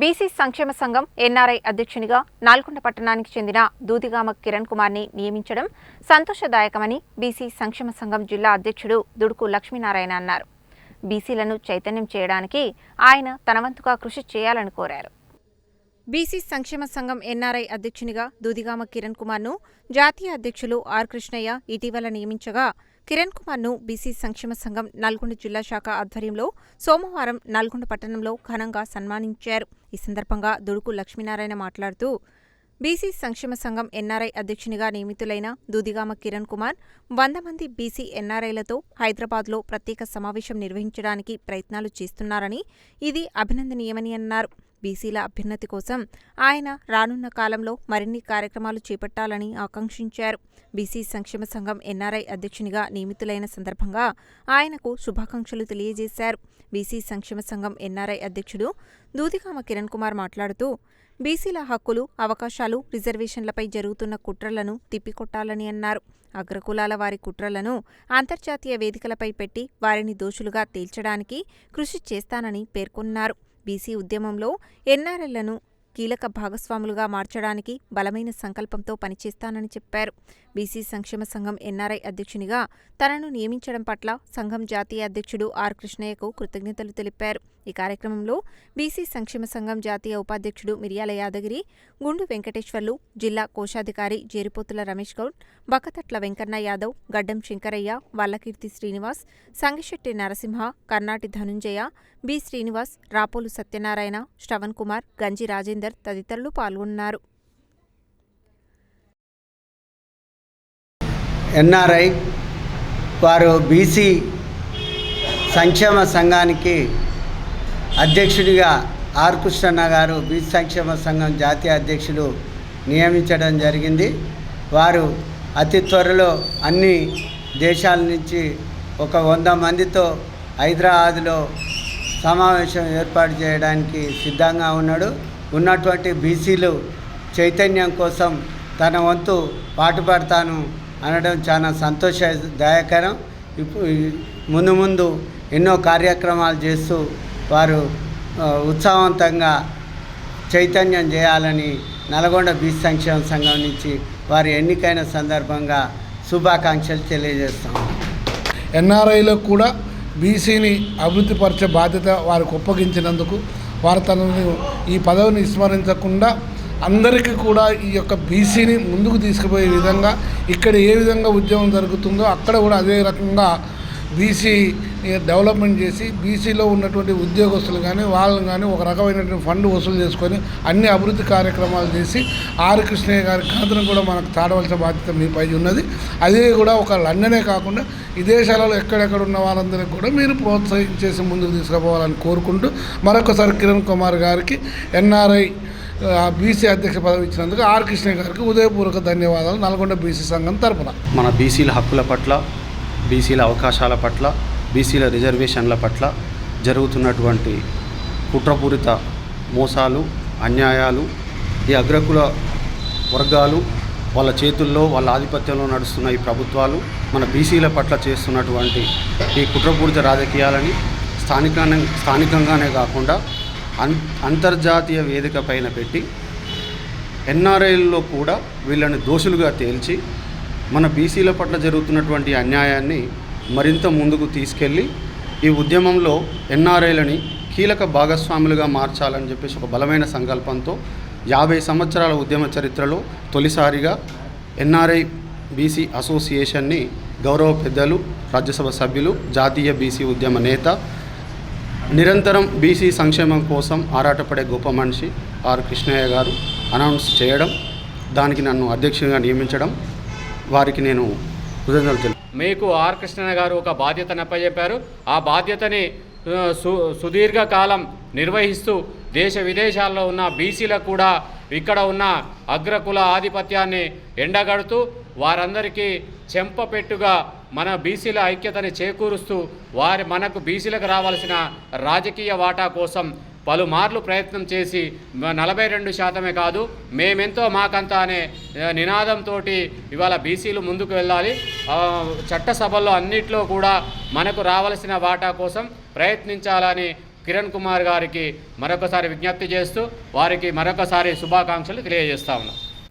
BC సంక్షేమ సంఘం NRI అధ్యక్షునిగా నాల్గొండ పట్టణానికి చెందిన దూదిగామ కిరణ్ కుమార్ని నియమించడం సంతోషదాయకమని బీసీ సంక్షేమ సంఘం జిల్లా అధ్యక్షుడు దుడుకు లక్ష్మీనారాయణ అన్నారు. బీసీలను చైతన్యం చేయడానికి ఆయన తనవంతుగా కృషి చేయాలని కోరారు. బీసీ సంక్షేమ సంఘం ఎన్ఆర్ఐ అధ్యక్షునిగా దూదిగామ కిరణ్ కుమార్ను జాతీయ అధ్యక్షులు ఆర్ కృష్ణయ్య ఇటీవల నియమించగా కిరణ్ కుమార్ను బీసీ సంక్షేమ సంఘం నల్గొండ జిల్లా శాఖ ఆధ్వర్యంలో సోమవారం నల్గొండ పట్టణంలో ఘనంగా సన్మానించారు. ఈ సందర్భంగా దుడుకు లక్ష్మీనారాయణ మాట్లాడుతూ బీసీ సంక్షేమ సంఘం ఎన్ఆర్ఐ అధ్యక్షునిగా నియమితులైన దూదిగామ కిరణ్ కుమార్ వంద మంది బీసీ ఎన్ఆర్ఐలతో హైదరాబాద్లో ప్రత్యేక సమావేశం నిర్వహించడానికి ప్రయత్నాలు చేస్తున్నారని ఇది అభినందనీయమని అన్నారు. బీసీల అభ్యున్నతి కోసం ఆయన రానున్న కాలంలో మరిన్ని కార్యక్రమాలు చేపట్టాలని ఆకాంక్షించారు. బీసీ సంక్షేమ సంఘం ఎన్ఆర్ఐ అధ్యక్షునిగా నియమితులైన సందర్భంగా ఆయనకు శుభాకాంక్షలు తెలియజేశారు. బీసీ సంక్షేమ సంఘం ఎన్ఆర్ఐ అధ్యక్షుడు దూదిగామ కిరణ్ కుమార్ మాట్లాడుతూ బీసీల హక్కులు అవకాశాలు రిజర్వేషన్లపై జరుగుతున్న కుట్రలను తిప్పికొట్టాలని అన్నారు. అగ్రకులాల వారి కుట్రలను అంతర్జాతీయ వేదికలపై పెట్టి వారిని దోషులుగా తేల్చడానికి కృషి చేస్తానని పేర్కొన్నారు. బీసీ ఉద్యమంలో ఎన్ఆర్ఎల్లను కీలక భాగస్వాములుగా మార్చడానికి బలమైన సంకల్పంతో పనిచేస్తానని చెప్పారు. బీసీ సంక్షేమ సంఘం ఎన్ఆర్ఐ అధ్యక్షునిగా తనను నియమించడం పట్ల సంఘం జాతీయ అధ్యక్షుడు ఆర్ కృష్ణయ్యకు కృతజ్ఞతలు తెలిపారు. ఈ కార్యక్రమంలో బీసీ సంక్షేమ సంఘం జాతీయ ఉపాధ్యక్షుడు మిర్యాల యాదగిరి గుండు వెంకటేశ్వర్లు జిల్లా కోశాధికారి జేరిపోతుల రమేష్ గౌడ్ బకతట్ల వెంకన్న యాదవ్ గడ్డం శంకరయ్య వల్లకీర్తి శ్రీనివాస్ సంగిశెట్టి నరసింహ కర్నాటి ధనుంజయ బి శ్రీనివాస్ రాపోలు సత్యనారాయణ శ్రవణ్ కుమార్ గంజి రాజేందర్ తదితరులు పాల్గొన్నారు. ఎన్ఆర్ఐ వారు బీసీ సంక్షేమ సంఘానికి అధ్యక్షుడిగా ఆర్ కృష్ణన్న గారు బీసీ సంక్షేమ సంఘం జాతీయ అధ్యక్షులు నియమించడం జరిగింది. వారు అతి త్వరలో అన్ని దేశాల నుంచి ఒక వంద మందితో హైదరాబాద్లో సమావేశం ఏర్పాటు చేయడానికి సిద్ధంగా ఉన్నాడు. ఉన్నటువంటి బీసీలు చైతన్యం కోసం తన వంతు పాటుపడతాను అనడం చాలా సంతోషదాయకరం. ఇప్పుడు ముందు ముందు ఎన్నో కార్యక్రమాలు చేస్తూ వారు ఉత్సాహవంతంగా చైతన్యం చేయాలని నల్గొండ బీచ్ సంక్షేమ సంఘం నుంచి వారి ఎన్నికైన సందర్భంగా శుభాకాంక్షలు తెలియజేస్తాం. ఎన్ఆర్ఐలకు కూడా బీసీని అభివృద్ధిపరిచే బాధ్యత వారికి ఒప్పగించినందుకు వారు తనని ఈ పదవిని విస్మరించకుండా అందరికీ కూడా ఈ యొక్క బీసీని ముందుకు తీసుకుపోయే విధంగా ఇక్కడ ఏ విధంగా ఉద్యమం జరుగుతుందో అక్కడ కూడా అదే రకంగా బీసీ డెవలప్మెంట్ చేసి బీసీలో ఉన్నటువంటి ఉద్యోగస్తులు కానీ వాళ్ళని కానీ ఒక రకమైనటువంటి ఫండ్ వసూలు చేసుకొని అన్ని అభివృద్ధి కార్యక్రమాలు చేసి ఆర్ కృష్ణయ్య గారి కాంతను కూడా మనకు తాడవలసిన బాధ్యత మీపై ఉన్నది. అదే కూడా ఒక లండనే కాకుండా విదేశాలలో ఎక్కడెక్కడ ఉన్న వాళ్ళందరికీ కూడా మీరు ప్రోత్సహించేసి ముందుకు తీసుకుపోవాలని కోరుకుంటూ మరొకసారి కిరణ్ కుమార్ గారికి ఎన్ఆర్ఐ బీసీ అధ్యక్ష పదవి ఇచ్చినందుకు ఆర్ కృష్ణయ్య గారికి ఉదయపూర్వక ధన్యవాదాలు. నల్గొండ బీసీ సంఘం తరపున. మన బీసీల హక్కుల పట్ల బీసీల అవకాశాల పట్ల బీసీల రిజర్వేషన్ల పట్ల జరుగుతున్నటువంటి కుట్రపూరిత మోసాలు అన్యాయాలు ఈ అగ్రకుల వర్గాలు వాళ్ళ చేతుల్లో వాళ్ళ ఆధిపత్యంలో నడుస్తున్న ఈ ప్రభుత్వాలు మన బీసీల పట్ల చేస్తున్నటువంటి ఈ కుట్రపూరిత రాజకీయాలని స్థానికంగా స్థానికంగానే కాకుండా అన్ అంతర్జాతీయ వేదిక పైన పెట్టి ఎన్ఆర్ఐల్లో కూడా వీళ్ళని దోషులుగా తేల్చి మన బీసీల పట్ల జరుగుతున్నటువంటి అన్యాయాన్ని మరింత ముందుకు తీసుకెళ్ళి ఈ ఉద్యమంలో ఎన్ఆర్ఐలని కీలక భాగస్వాములుగా మార్చాలని చెప్పేసి ఒక బలమైన సంకల్పంతో యాభై సంవత్సరాల ఉద్యమ చరిత్రలో తొలిసారిగా ఎన్ఆర్ఐ బీసీ అసోసియేషన్ని గౌరవ పెద్దలు రాజ్యసభ సభ్యులు జాతీయ బీసీ ఉద్యమ నేత నిరంతరం బీసీ సంక్షేమం కోసం ఆరాటపడే గొప్ప మనిషి ఆర్ కృష్ణయ్య గారు అనౌన్స్ చేయడం దానికి నన్ను అధ్యక్షునిగా నియమించడం వారికి నేను కృతజ్ఞతలు మీకు ఆర్ కృష్ణ గారు ఒక బాధ్యతను అప్పచెప్పారు ఆ బాధ్యతని సు సుదీర్ఘకాలం నిర్వహిస్తూ దేశ విదేశాల్లో ఉన్న బీసీలకు కూడా ఇక్కడ ఉన్న అగ్రకుల ఆధిపత్యాన్ని ఎండగడుతూ వారందరికీ చెంపపెట్టుగా మన బీసీల ఐక్యతని చేకూరుస్తూ వారి మనకు బీసీలకు రావాల్సిన రాజకీయ వాటా కోసం పలుమార్లు ప్రయత్నం చేసి నలభై రెండు శాతమే కాదు మేమెంతో మాకంత అనే నినాదంతో ఇవాళ బీసీలు ముందుకు వెళ్ళాలి. చట్టసభల్లో అన్నిట్లో కూడా మనకు రావాల్సిన వాటా కోసం ప్రయత్నించాలని కిరణ్ కుమార్ గారికి మరొకసారి విజ్ఞప్తి చేస్తూ వారికి మరొకసారి శుభాకాంక్షలు తెలియజేస్తా ఉన్నాం.